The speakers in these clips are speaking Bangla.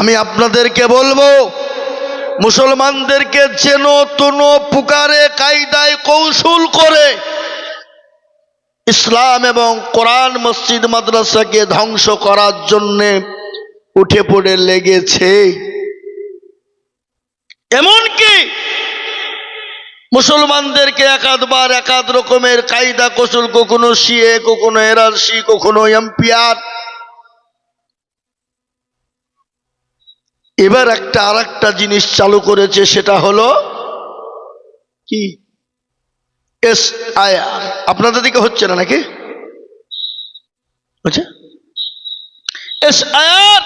আমি আপনাদেরকে বলব, মুসলমানদেরকে যেন তনো, পুকারে, কায়দায় কৌশল করে ইসলাম এবং কোরআন মসজিদ মাদ্রাসাকে ধ্বংস করার জন্যে উঠে পড়ে লেগেছে। এমনকি মুসলমানদেরকে একাধবার একাধ রকমের কায়দা কৌশল, কখনো সিএ কখনো এরারসি কখনো এম্পিয়ার এবার একটা আর একটা জিনিস চালু করেছে, সেটা হলো কি? এস আইআর আপনাদের দিকে হচ্ছে না নাকি? হচ্ছে? এস আইআর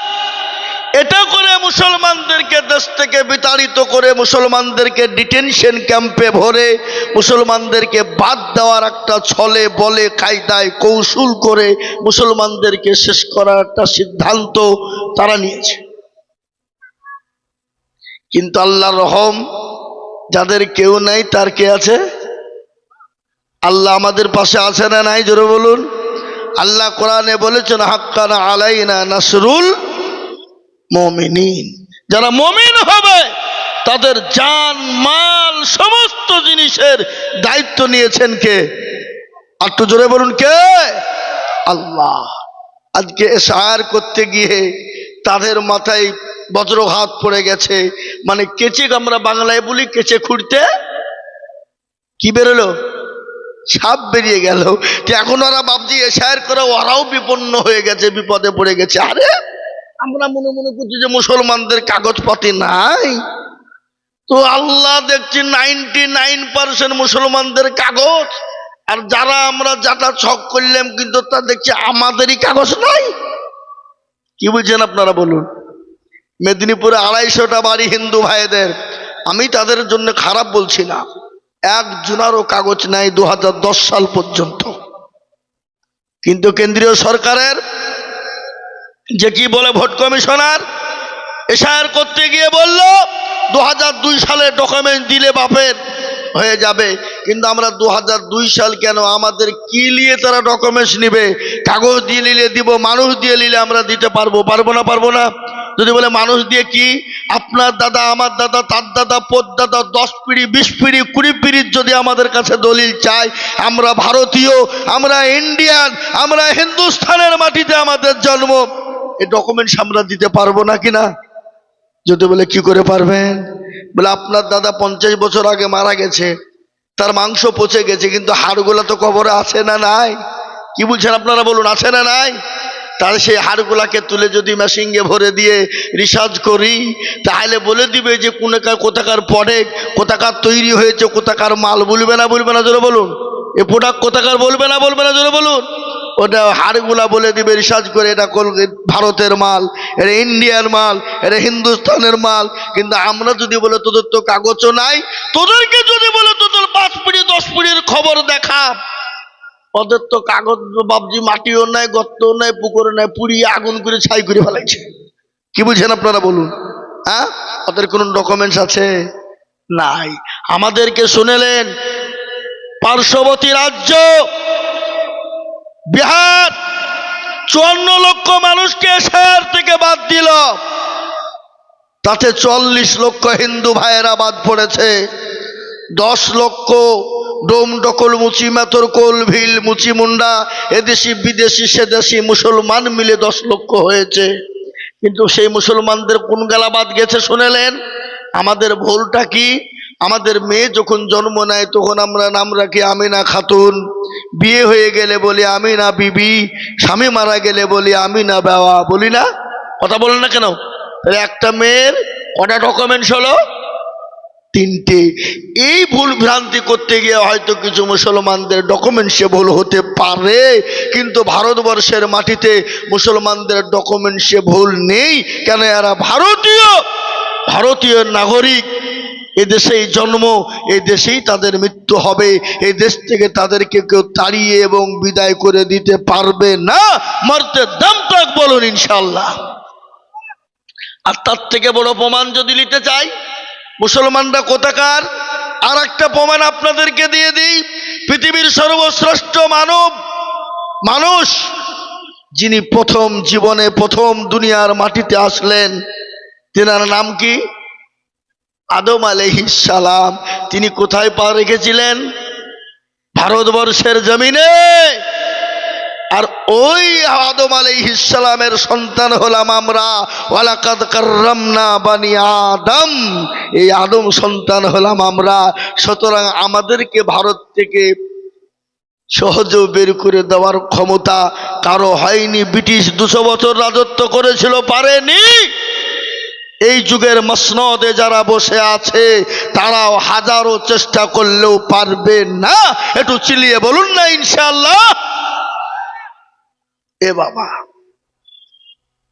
এটা করে মুসলমানদেরকে দেশ থেকে বিতাড়িত করে মুসলমানদেরকে ডিটেনশন ক্যাম্পে ভরে মুসলমানদেরকে বাদ দেওয়ার একটা ছলে, বলে, কায়দায় কৌশল করে মুসলমানদেরকে শেষ করার একটা সিদ্ধান্ত তারা নিয়েছে। কিন্তু আল্লাহ রহম যাদের কেউ নাই, তার কে আছে? আল্লাহ আমাদের পাশে আছে না নাই? জোরে বলুন। আল্লাহ কোরআনে বলেছেন, হাক্কানা আলাইনা নাসরুল মমিনিন। যারা মমিন হবে, তাদের জান, মাল, সমস্ত জিনিসের দায়িত্ব নিয়েছেন কে? একটু জোরে বলুন, কে? আল্লাহ। আজকে সার করতে গিয়ে তাদের মাথায় বজ্রঘাত পড়ে গেছে। মানে কেচে আমরা বাংলায় বলি কেচে খুঁড়তে। কি বেরোলো? সাপ বেরিয়ে গেল। এখন ওরা বাবজি এসায়ের করে ওরাও বিপন্ন হয়ে গেছে, বিপদে পড়ে গেছে। আরে, আমরা মনে মনে করছি যে মুসলমানদের কাগজপাতি নাই। তো আল্লাহ দেখছি নাইনটি নাইন পার্সেন্ট মুসলমানদের কাগজ। আর যারা আমরা যাটা ছক করলাম, কিন্তু তা দেখছি আমাদেরই কাগজ নাই। কি বুঝছেন আপনারা বলুন? মেদিনীপুরে আড়াইশোটা বাড়ি হিন্দু ভাইদের। আমি তাদের জন্য খারাপ বলছি না। এক জুনারও কাগজ নাই দু হাজার দশ সাল পর্যন্ত। কিন্তু কেন্দ্রীয় সরকারের যে কি বলে ভোট কমিশনার এশায়ার করতে গিয়ে বলল দু দুই সালে ডকুমেন্ট দিলে বাপের হয়ে যাবে। কিন্তু আমরা দু দুই সাল কেন আমাদের কি নিয়ে তারা ডকুমেন্টস নিবে? কাগজ দিয়ে নিলে দিব, মানুষ দিয়ে নিলে আমরা দিতে পারব পারব না পারব না? যদি বলে মানুষ দিয়ে কি? আপনার দাদা, আমার দাদা, তার দাদা পোত দাদা, দশ পিড়ি, বিশ পিড়ি, কুড়ি পিড়ির যদি আমাদের কাছে দলিল চাই আমরা ভারতীয়, আমরা ইন্ডিয়ান, আমরা হিন্দুস্থানের মাটিতে আমাদের জন্ম এই ডকুমেন্টস আমরা দিতে পারব না কিনা যদি বলে কি করে পারবেন? বলে আপনার দাদা পঞ্চাশ বছর আগে মারা গেছে, তার মাংস পচে গেছে, কিন্তু হাড়গুলা তো কবরে আছে না নাই? কি বলছেন আপনারা বলুন, আছে না নাই? তাহলে সেই হাড়গুলাকে তুলে যদি মেশিনকে ভরে দিয়ে রিসার্চ করি, তাহলে বলে দিবে যে কোনকার কোথাকার প্রোডাক্ট কোথাকার তৈরি হয়েছে, কোথাকার মাল, বলবে না বলবে না, জোরে বলুন। এ প্রোডাক্ট কোথাকার, বলবে না বলবে না, জোরে বলুন। ওটা হাড়গুলা বলে দিবে রিসার্চ করে, এটা কলকাতা ভারতের মাল, এটা ইন্ডিয়ার মাল, এটা হিন্দুস্তানের মাল। কিন্তু আমরা যদি বলে তোদের তো কাগজও নাই, তোদেরকে যদি বলে তোদের পাঁচ পিড়ি দশ পিড়ির খবর দেখা ওদের তো কাগজ বাবজি মাটিও নাই, গর্তও নাই, পুকুরও নাই, পুড়িয়ে আগুন করে ছাই করে ফেলাইছে। কি বুঝছেন আপনারা বলুন? হ্যাঁ? ওদের কোনো ডকুমেন্টস আছে? নাই। আমাদেরকে শুনেলেন, পার্শ্ববর্তী রাজ্য, বিহার, চুয়ান্ন লক্ষ মানুষকে শহর থেকে বাদ দিল। তাতে চল্লিশ লক্ষ হিন্দু ভাইয়েরা বাদ পড়েছে। দশ লক্ষ ডোম ডকল মুচি মেতর কোল ভিল মুচি মুন্ডা এদেশি বিদেশি সেদেশি মুসলমান মিলে দশ লক্ষ হয়েছে। কিন্তু সেই মুসলমানদের কোন গালা বাদ গেছে শুনেলেন? আমাদের ভুলটা কি? আমাদের মেয়ে যখন জন্ম নেয়, তখন আমরা নাম রাখি আমিনা খাতুন। বিয়ে হয়ে গেলে বলি আমিনা বিবি, স্বামী মারা গেলে বলি আমিনা বাবা। বলি না? কথা বলেন না কেন? তাহলে একটা মেয়ের কটা ডকুমেন্টস হলো? তিনটে। এই ভুল ভ্রান্তি করতে গিয়ে হয়তো কিছু মুসলমানদের ডকুমেন্টসে ভুল হতে পারে, কিন্তু ভারতবর্ষের মাটিতে মুসলমানদের ডকুমেন্টসে ভুল নেই। কেন এরা ভারতীয়? ভারতীয় নাগরিক। এদেশেই জন্ম এই দেশেই তাদের মৃত্যু হবে। এই দেশ থেকে তাদেরকে কেউ তাড়িয়ে এবং বিদায় করে দিতে পারবে না। মরতে দাম তাক বলুন ইনশাল্লাহ আর তার থেকে বড় প্রমাণ যদি নিতে চাই মুসলমানরা কোথাকার? আর একটা প্রমাণ আপনাদেরকে দিয়ে দিই। পৃথিবীর সর্বশ্রেষ্ঠ মানব, মানুষ, যিনি প্রথম জীবনে প্রথম দুনিয়ার মাটিতে আসলেন, তেনার নাম কি? আদম সালাম। তিনি কোথায় পা রেখেছিলেন? ভারতবর্ষের জমিনে। আর ওই আদম সালামের সন্তান হলাম আমরা। ওয়ালাকাদ কাররামনা বানি আদম। এই আদম সন্তান হলাম আমরা। সুতরাং আমাদেরকে ভারত থেকে সহজে বের করে দেওয়ার ক্ষমতা কারও হয়নি। ব্রিটিশ দুশো বছর রাজত্ব করেছিল, পারেনি। এই যুগের মসনদে যারা বসে আছে, তারাও হাজারো চেষ্টা করলেও পারবে না। একটু চিলিয়ে বলুন না ইনশাল্লাহ এ বাবা,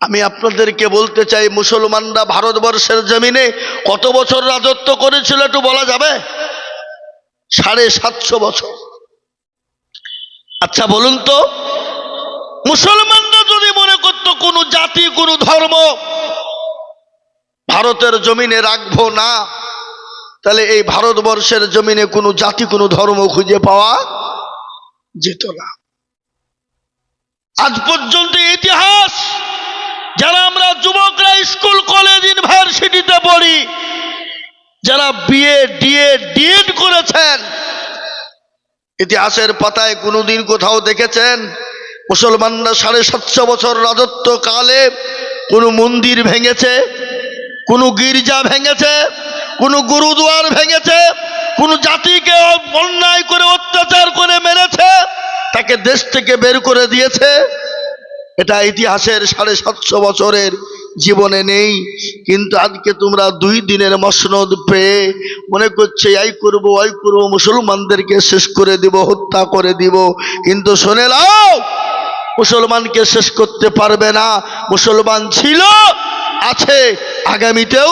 আমি আপনাদেরকে বলতে চাই, মুসলমানরা ভারতবর্ষের জমিনে কত বছর রাজত্ব করেছিল একটু বলা যাবে? সাড়ে সাতশো বছর। আচ্ছা বলুন তো, মুসলমানরা যদি মনে করতো কোনো জাতি, কোনো ধর্ম ভারতের জমিনে রাখব না, তাহলে এই ভারতবর্ষের জমিনে কোনো জাতি, কোনো ধর্ম খুঁজে পাওয়া যেত না। আজ পর্যন্ত ইতিহাস, যারা আমরা যুবকরা স্কুল, কলেজ, ইউনিভার্সিটিতে পড়ি, যারা বিএ, ডিএ, ডিএড করেছেন, ইতিহাসের পাতায় কোনোদিন কোথাও দেখেছেন, মুসলমানরা সাড়ে সাতশো বছর রাজত্ব কালে কোনো মন্দির ভেঙেছে, কোনো গির্জা ভেঙেছে, কোনো গুরুদুয়ার ভেঙেছে, কোনো জাতিকে অন্যায় করে অত্যাচার করে মেরেছে তাকে দেশ থেকে বের করে দিয়েছে। এটা ইতিহাসের সাড়ে সাতশো বছরের জীবনে নেই। কিন্তু আজকে তোমরা দুই দিনের মসনদ পেয়ে মনে করছে এই করব ওই করব, মুসলমানদেরকে শেষ করে দিব, হত্যা করে দিব। কিন্তু শুনে লাও মুসলমানকে শেষ করতে পারবে না। মুসলমান ছিল, আছে, আগামীতেও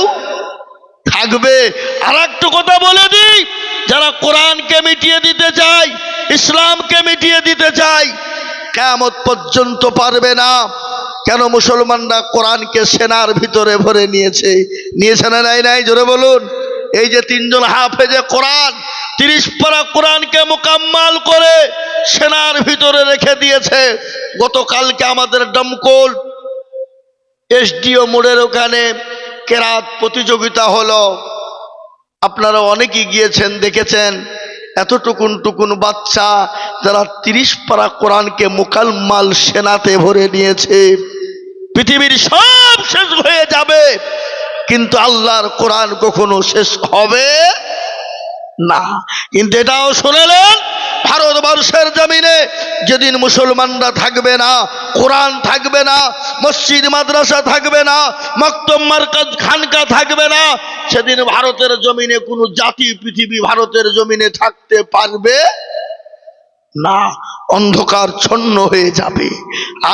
থাকবে। আর কথা বলে দিই, যারা কোরআনকে মিটিয়ে দিতে চায় ইসলামকে মিটিয়ে দিতে চায় কেমত পর্যন্ত পারবে না। কেন মুসলমানরা কোরআনকে সেনার ভিতরে ভরে নিয়েছে? নিয়েছে না নাই নাই? জোরে বলুন। এই যে তিনজন হাফেজে কোরআন, তিরিশ পারা কোরআনকে মোকাম্মাল করে সেনার ভিতরে রেখে দিয়েছে। গতকালকে আমাদের ডমকল এসডিও মোড়ের ওখানে কেরাত প্রতিযোগিতা হলো। আপনারা অনেকেই গিয়েছেন, দেখেছেন। এতটুকুন টুকুন বাচ্চা যারা তিরিশ পারা কোরআনকে মোকালমাল সেনাতে ভরে নিয়েছে, পৃথিবীর সব শেষ হয়ে যাবে। কিন্তু আল্লাহর কোরআন কখনো শেষ হবে না। কিন্তু এটাও শুনেলেন ভারতবর্ষের জমিনে যেদিন মুসলমানরা থাকবে না, কোরআন থাকবে না, মসজিদ, মাদ্রাসা থাকবে না মক্তম মার্কাজ, খানকা থাকবে না, সেদিন ভারতের জমিনে কোনো জাতি, পৃথিবী ভারতের জমিনে থাকতে পারবে না। অন্ধকার ছন্ন হয়ে যাবে।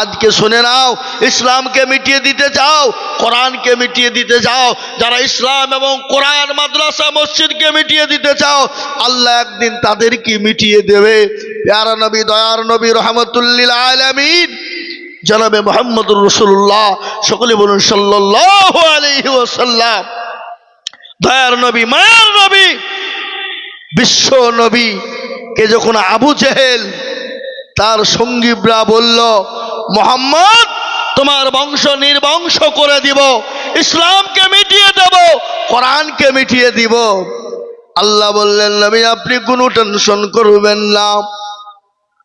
আজকে শুনে নাও, ইসলামকে মিটিয়ে দিতে চাও, কোরআনকে মিটিয়ে দিতে চাও, যারা ইসলাম এবং কোরআন, মাদ্রাসা, মসজিদকে মিটিয়ে দিতে চাও, আল্লাহ একদিন তাদেরকে মিটিয়ে দেবে। প্যারা নবী, দয়ার নবী, রহমতুল্লিল আলমিন, জনাবে মোহাম্মদুর রসুল্লাহ সকলে বলুন সাল্লাহ দয়ার নবী, মায়ার নবী, বিশ্ব নবী, কে যখন আবু জেহেল তার সঙ্গীবরা বলল, মোহাম্মদ, তোমার বংশ নির্বংশ করে দিব, ইসলামকে মিটিয়ে দেব, কোরআনকে মিটিয়ে দিব। আল্লাহ বললেন, নবী, আপনি কোনো টেনশন করবেন না।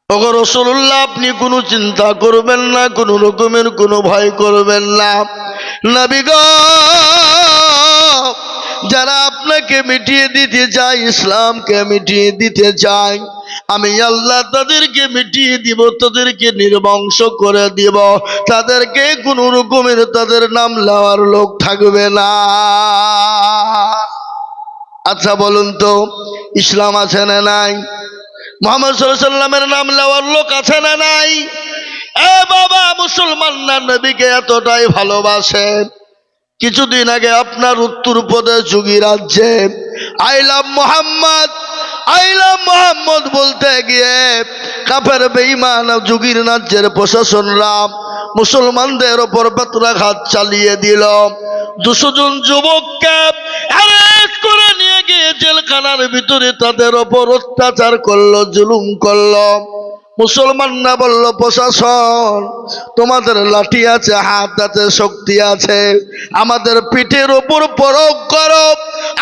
ওগো রসুল্লাহ আপনি কোনো চিন্তা করবেন না, কোনো রকমের কোনো ভয় করবেন না। নবী যারা আপনাকে মিটিয়ে দিতে চায়, ইসলামকে মিটিয়ে দিতে চায় আমি আল্লাহ তাদেরকে মিটিয়ে দিব, তাদেরকে নির্বংশ করে দিব। তাদেরকে কোনো রকমের তাদের নাম নেওয়ার লোক থাকবে না। আচ্ছা বলুন তো, ইসলাম আছে না নাই? মোহাম্মদ সাল্লামের নাম নেওয়ার লোক আছে না নাই? এ বাবা, মুসলমান না, নবীকে এতটাই ভালোবাসে। কিছুদিন আগে আপনার উত্তর প্রদেশ যুগী রাজ্যে আইলাম মোহাম্মদ। আইলাম মোহাম্মদ বলতে গিয়ে কাপের বেইমান যুগীর রাজ্যের প্রশাসনরা মুসলমানদের ওপর বেতরাঘাত চালিয়ে দিল। দুশো জন যুবককে অ্যারেস্ট করে নিয়ে গিয়ে জেলখানার ভিতরে তাদের ওপর অত্যাচার করল, জুলুম করল। মুসলমানরা বলল, প্রশাসন, তোমাদের লাঠি আছে, হাত আছে, শক্তি আছে। আমাদের পিঠের ওপর পরক করো।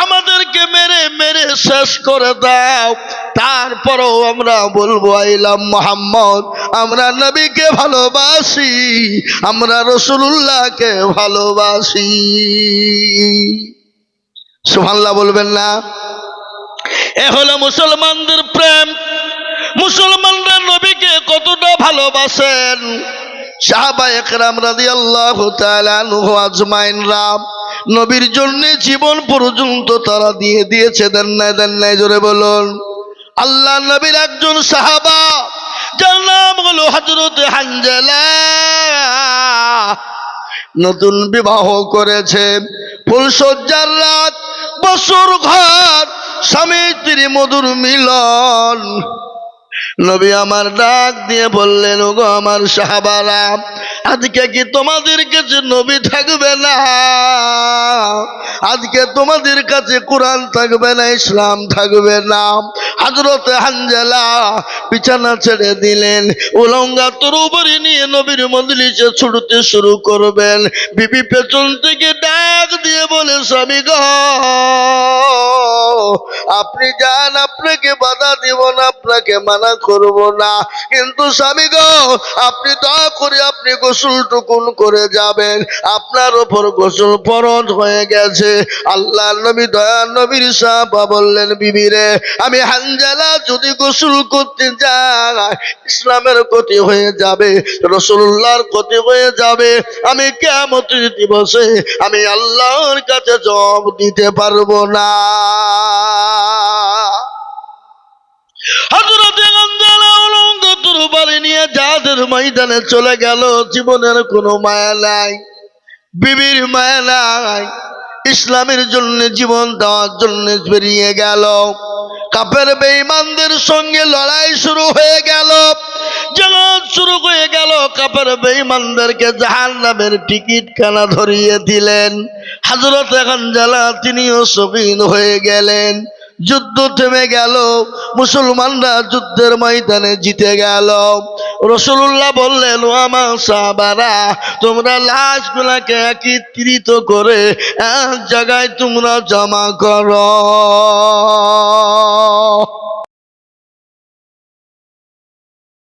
আমাদেরকে মেরে মেরে শেষ করে দাও। তারপরও আমরা বলব, আইলাম মোহাম্মদ, আমরা নবীকে ভালোবাসি, আমরা রসুল্লাহকে ভালোবাসি। সুহাল্লাহ বলবেন না? এ হলো মুসলমানদের প্রেম। মুসলমানরা নবীকে কতটা ভালোবাসেন? সাহাবা একরাম রাদি আল্লাহ আজমাইন রাম নবীর জন্য জীবন পর্যন্ত তারা দিয়ে দিয়েছে, দেন নাই দেন নাই, জোরে বলুন। আল্লাহ নবীর একজন সাহাবা, যার নাম হলো হজরত হানজালা। নতুন বিবাহ করেছে ফুলসজ্জার রাত বছর ঘর, স্বামী স্ত্রী মধুর মিলন। নবী আমার ডাক দিয়ে বললেন, ওগো আমার সাহাবারা, আজকে কি তোমাদের কাছে নবী থাকবে না? আজকে তোমাদের কাছে কোরআন থাকবে না, ইসলাম থাকবে না? হাজরত হানজালা বিছানা ছেড়ে দিলেন। উলঙ্গা উপরে নিয়ে নবীর মজলিসে ছুটতে শুরু করবেন। বিবি পেছন থেকে ডাক দিয়ে বলে, স্বামী গ, আপনি যান, আপনাকে বাধা দিব না, আপনাকে মানা করব না। কিন্তু স্বামী গো, আপনি দয়া করে আপনি গোসল টুকুন করে যাবেন। আপনার ওপর গোসল ফরজ হয়ে গেছে। আল্লাহ নবী দয়া নবীর সাহাবা বললেন বিবিরে আমি হানজালা যদি গোসল করতে যাই ইসলামের ক্ষতি হয়ে যাবে, রসুল্লাহর ক্ষতি হয়ে যাবে। আমি কেমন দিবসে আমি আল্লাহর কাছে জব দিতে পারব না। হজরতে উলঙ্গ নিয়ে যাদের ময়দানে চলে গেল, জীবনের কোনো মায়া নাই, বিবির মায়া নাই। ইসলামের জন্য, জীবন দেওয়ার জন্য বেরিয়ে গেল। কাপের বেঈমানদের সঙ্গে লড়াই শুরু হয়ে গেল। জগৎ শুরু হয়ে গেল। কাপের বেইমানদেরকে জাহান নামের টিকিট খানা ধরিয়ে দিলেন। হাজরত এখন জ্বালা তিনিও শহীদ হয়ে গেলেন। যুদ্ধ থেমে গেল। মুসলমানরা যুদ্ধের ময়দানে জিতে গেল। রসুল্লাহ বললেন ও আমার সাহাবারা তোমরা লাশগুলাকে একত্রিত করে এক জায়গায় তোমরা জমা করো।